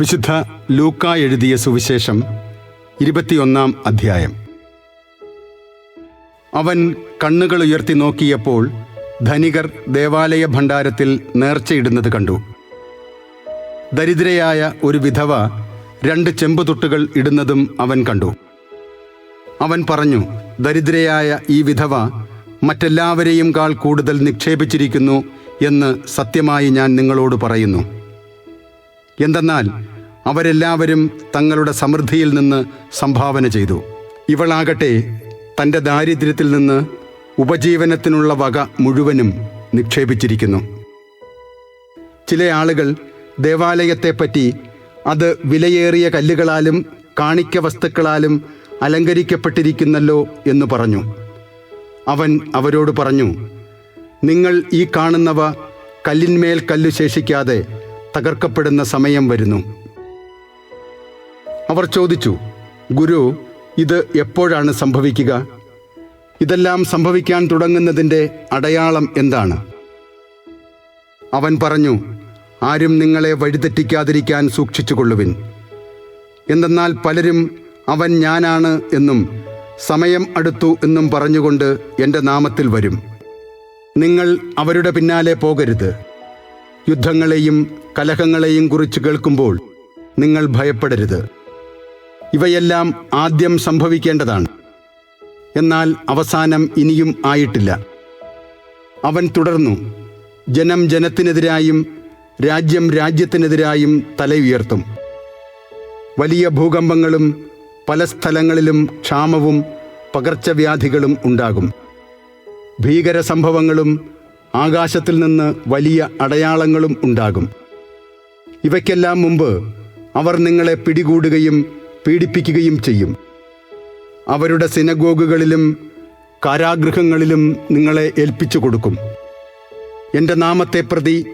വിശുദ്ധ ലൂക്ക എഴുതിയ സുവിശേഷം ഇരുപത്തിയൊന്നാം അധ്യായം. അവൻ കണ്ണുകൾ ഉയർത്തി നോക്കിയപ്പോൾ ധനികർ ദേവാലയ ഭണ്ഡാരത്തിൽ നേർച്ചയിടുന്നത് കണ്ടു. ദരിദ്രയായ ഒരു വിധവ രണ്ട് ചെമ്പുതൊട്ടുകൾ ഇടുന്നതും അവൻ കണ്ടു. അവൻ പറഞ്ഞു ദരിദ്രയായ ഈ വിധവ മറ്റെല്ലാവരെയും കാൾ കൂടുതൽ നിക്ഷേപിച്ചിരിക്കുന്നു എന്ന് സത്യമായി ഞാൻ നിങ്ങളോട് പറയുന്നു. എന്തെന്നാൽ അവരെല്ലാവരും തങ്ങളുടെ സമൃദ്ധിയിൽ നിന്ന് സംഭാവന ചെയ്തു. ഇവളാകട്ടെ തന്റെ ദാരിദ്ര്യത്തിൽ നിന്ന് ഉപജീവനത്തിനുള്ള വക മുഴുവനും നിക്ഷേപിച്ചിരിക്കുന്നു. ചില ആളുകൾ ദേവാലയത്തെപ്പറ്റി അത് വിലയേറിയ കല്ലുകളാലും കാണിക്ക വസ്തുക്കളാലും അലങ്കരിക്കപ്പെട്ടിരിക്കുന്നല്ലോ എന്ന് പറഞ്ഞു. അവൻ അവരോട് പറഞ്ഞു നിങ്ങൾ ഈ കാണുന്നവ കല്ലിന്മേൽ കല്ലു ശേഷിക്കാതെ തകർക്കപ്പെടുന്ന സമയം വരുന്നു. അവർ ചോദിച്ചു ഗുരു ഇത് എപ്പോഴാണ് സംഭവിക്കുക? ഇതെല്ലാം സംഭവിക്കാൻ തുടങ്ങുന്നതിന്റെ അടയാളം എന്താണ്? അവൻ പറഞ്ഞു ആരും നിങ്ങളെ വഴിതെറ്റിക്കാതിരിക്കാൻ സൂക്ഷിച്ചുകൊള്ളുവിൻ. എന്തെന്നാൽ പലരും അവൻ ഞാനാണ് എന്നും സമയം അടുത്തു എന്നും പറഞ്ഞുകൊണ്ട് എന്റെ നാമത്തിൽ വരും. നിങ്ങൾ അവരുടെ പിന്നാലെ പോകരുത്. യുദ്ധങ്ങളെയും കലഹങ്ങളെയും കുറിച്ച് കേൾക്കുമ്പോൾ നിങ്ങൾ ഭയപ്പെടരുത്. ഇവയെല്ലാം ആദ്യം സംഭവിക്കേണ്ടതാണ്. എന്നാൽ അവസാനം ഇനിയും ആയിട്ടില്ല. അവൻ തുടർന്നു ജനം ജനത്തിനെതിരായും രാജ്യം രാജ്യത്തിനെതിരായും തല ഉയർത്തും. വലിയ ഭൂകമ്പങ്ങളും പല സ്ഥലങ്ങളിലും ക്ഷാമവും പകർച്ചവ്യാധികളും ഉണ്ടാകും. ഭീകര സംഭവങ്ങളും ആകാശത്തിൽ നിന്ന് വലിയ അടയാളങ്ങളും ഉണ്ടാകും. ഇവയ്ക്കെല്ലാം മുമ്പ് അവർ നിങ്ങളെ പിടികൂടുകയും പീഡിപ്പിക്കുകയും ചെയ്യും. അവരുടെ സിനഗോഗുകളിലും കാരാഗൃഹങ്ങളിലും നിങ്ങളെ ഏൽപ്പിച്ചു കൊടുക്കും. എന്റെ നാമത്തെ പ്രതി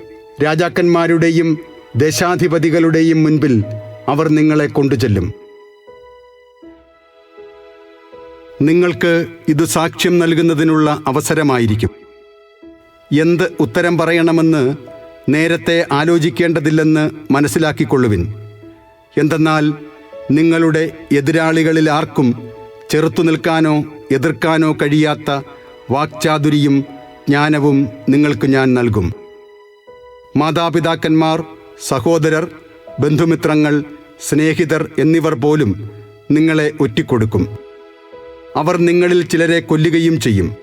രാജാക്കന്മാരുടെയും ദേശാധിപതികളുടെയും മുൻപിൽ അവർ നിങ്ങളെ കൊണ്ടുചെല്ലും. നിങ്ങൾക്ക് ഇത് സാക്ഷ്യം നൽകുന്നതിനുള്ള അവസരമായിരിക്കും. എന്ത് ഉത്തരം പറയണമെന്ന് നേരത്തെ ആലോചിക്കേണ്ടതില്ലെന്ന് മനസ്സിലാക്കിക്കൊള്ളുവിൻ. എന്തെന്നാൽ നിങ്ങളുടെ എതിരാളികളിൽ ആർക്കും ചെറുത്തു നിൽക്കാനോ എതിർക്കാനോ കഴിയാത്ത വാക്ചാതുരിയും ജ്ഞാനവും നിങ്ങൾക്ക് ഞാൻ നൽകും. മാതാപിതാക്കന്മാർ സഹോദരർ ബന്ധുമിത്രങ്ങൾ സ്നേഹിതർ എന്നിവർ പോലും നിങ്ങളെ ഒറ്റിക്കൊടുക്കും. അവർ നിങ്ങളിൽ ചിലരെ കൊല്ലുകയും ചെയ്യും.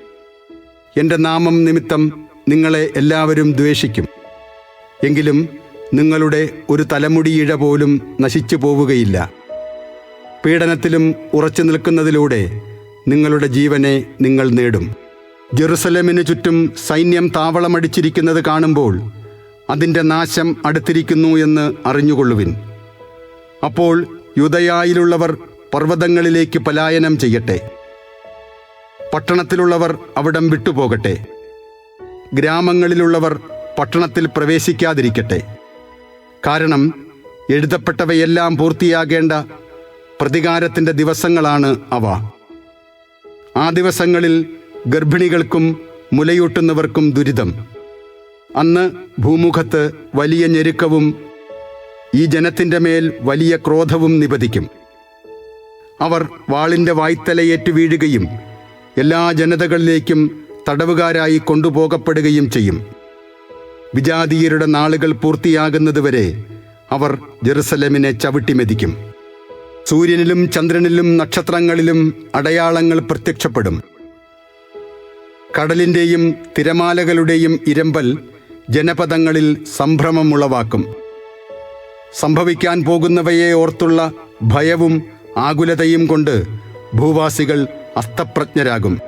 എന്റെ നാമം നിമിത്തം നിങ്ങളെ എല്ലാവരും ദ്വേഷിക്കും. എങ്കിലും നിങ്ങളുടെ ഒരു തലമുടിയിഴ പോലും നശിച്ചു പോവുകയില്ല. പീഡനത്തിലും ഉറച്ചു നിൽക്കുന്നതിലൂടെ നിങ്ങളുടെ ജീവനെ നിങ്ങൾ നേടും. ജെറുസലേമിന് ചുറ്റും സൈന്യം താവളമടിച്ചിരിക്കുന്നത് കാണുമ്പോൾ അതിന്റെ നാശം അടുത്തിരിക്കുന്നു എന്ന് അറിഞ്ഞുകൊള്ളുവിൻ. അപ്പോൾ യുദയായിലുള്ളവർ പർവതങ്ങളിലേക്ക് പലായനം ചെയ്യട്ടെ. പട്ടണത്തിലുള്ളവർ അവിടം വിട്ടുപോകട്ടെ. ഗ്രാമങ്ങളിലുള്ളവർ പട്ടണത്തിൽ പ്രവേശിക്കാതിരിക്കട്ടെ. കാരണം എഴുതപ്പെട്ടവയെല്ലാം പൂർത്തിയാകേണ്ട പ്രതികാരത്തിന്റെ ദിവസങ്ങളാണ് അവ. ആ ദിവസങ്ങളിൽ ഗർഭിണികൾക്കും മുലയൂട്ടുന്നവർക്കും ദുരിതം. അന്ന് ഭൂമുഖത്ത് വലിയ ഞെരുക്കവും ഈ ജനത്തിന്റെ മേൽ വലിയ ക്രോധവും നിപതിക്കും. അവർ വാളിന്റെ വായ്ത്തലയേറ്റു വീഴുകയും എല്ലാ ജനതകളിലേക്കും തടവുകാരായി കൊണ്ടുപോകപ്പെടുകയും ചെയ്യും. വിജാതീയരുടെ നാളുകൾ പൂർത്തിയാകുന്നതുവരെ അവർ ജെറുസലേമിനെ ചവിട്ടിമെതിക്കും. സൂര്യനിലും ചന്ദ്രനിലും നക്ഷത്രങ്ങളിലും അടയാളങ്ങൾ പ്രത്യക്ഷപ്പെടും. കടലിന്റെയും തിരമാലകളുടെയും ഇരമ്പൽ ജനപദങ്ങളിൽ സംഭ്രമമുളവാക്കും. സംഭവിക്കാൻ പോകുന്നവയെ ഓർത്തുള്ള ഭയവും ആകുലതയും കൊണ്ട് ഭൂവാസികൾ അസ്തപ്രജ്ഞരാകും.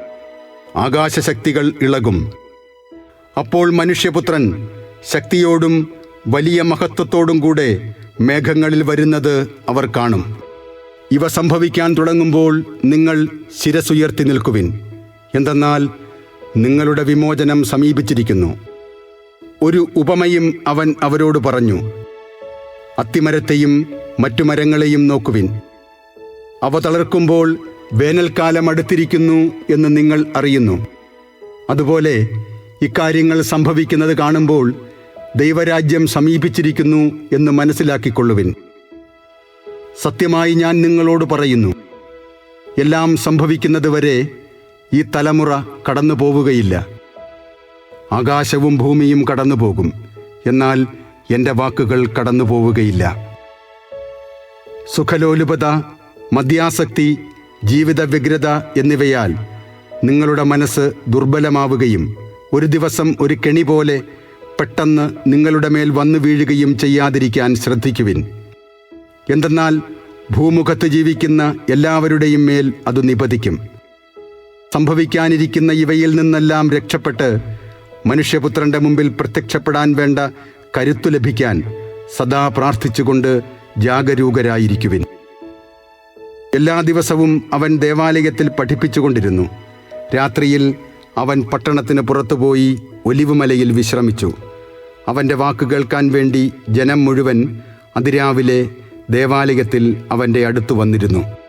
ആകാശശക്തികൾ ഇളകും. അപ്പോൾ മനുഷ്യപുത്രൻ ശക്തിയോടും വലിയ മഹത്വത്തോടും കൂടെ മേഘങ്ങളിൽ വരുന്നത് അവർ കാണും. ഇവ സംഭവിക്കാൻ തുടങ്ങുമ്പോൾ നിങ്ങൾ ശിരസുയർത്തി നിൽക്കുവിൻ. എന്തെന്നാൽ നിങ്ങളുടെ വിമോചനം സമീപിച്ചിരിക്കുന്നു. ഒരു ഉപമയും അവൻ അവരോട് പറഞ്ഞു അത്തിമരത്തെയും മറ്റു മരങ്ങളെയും നോക്കുവിൻ. അവ തളർക്കുമ്പോൾ വേനൽക്കാലം അടുത്തിരിക്കുന്നു എന്ന് നിങ്ങൾ അറിയുന്നു. അതുപോലെ ഇക്കാര്യങ്ങൾ സംഭവിക്കുന്നത് കാണുമ്പോൾ ദൈവരാജ്യം സമീപിച്ചിരിക്കുന്നു എന്ന് മനസ്സിലാക്കിക്കൊള്ളുവിൻ. സത്യമായി ഞാൻ നിങ്ങളോട് പറയുന്നു എല്ലാം സംഭവിക്കുന്നതുവരെ ഈ തലമുറ കടന്നു പോവുകയില്ല. ആകാശവും ഭൂമിയും കടന്നു പോകും എന്നാൽ എന്റെ വാക്കുകൾ കടന്നു പോവുകയില്ല. സുഖലോലുപത മദ്യാസക്തി ജീവിത വ്യഗ്രത എന്നിവയാൽ നിങ്ങളുടെ മനസ്സ് ദുർബലമാവുകയും ഒരു ദിവസം ഒരു കെണി പോലെ പെട്ടെന്ന് നിങ്ങളുടെ മേൽ വന്നു വീഴുകയും ചെയ്യാതിരിക്കാൻ ശ്രദ്ധിക്കുവിൻ. എന്തെന്നാൽ ഭൂമുഖത്ത് ജീവിക്കുന്ന എല്ലാവരുടെയും മേൽ അത് നിപതിക്കും. സംഭവിക്കാനിരിക്കുന്ന ഇവയിൽ നിന്നെല്ലാം രക്ഷപ്പെട്ട് മനുഷ്യപുത്രന്റെ മുമ്പിൽ പ്രത്യക്ഷപ്പെടാൻ വേണ്ട കരുത്തു ലഭിക്കാൻ സദാ പ്രാർത്ഥിച്ചുകൊണ്ട് ജാഗരൂകരായിരിക്കുവിൻ. എല്ലാ ദിവസവും അവൻ ദേവാലയത്തിൽ പഠിപ്പിച്ചുകൊണ്ടിരുന്നു. രാത്രിയിൽ അവൻ പട്ടണത്തിന് പുറത്തുപോയി ഒലിവുമലയിൽ വിശ്രമിച്ചു. അവന്റെ വാക്ക് കേൾക്കാൻ വേണ്ടി ജനം മുഴുവൻ അതിരാവിലെ ദേവാലയത്തിൽ അവന്റെ അടുത്തു വന്നിരുന്നു.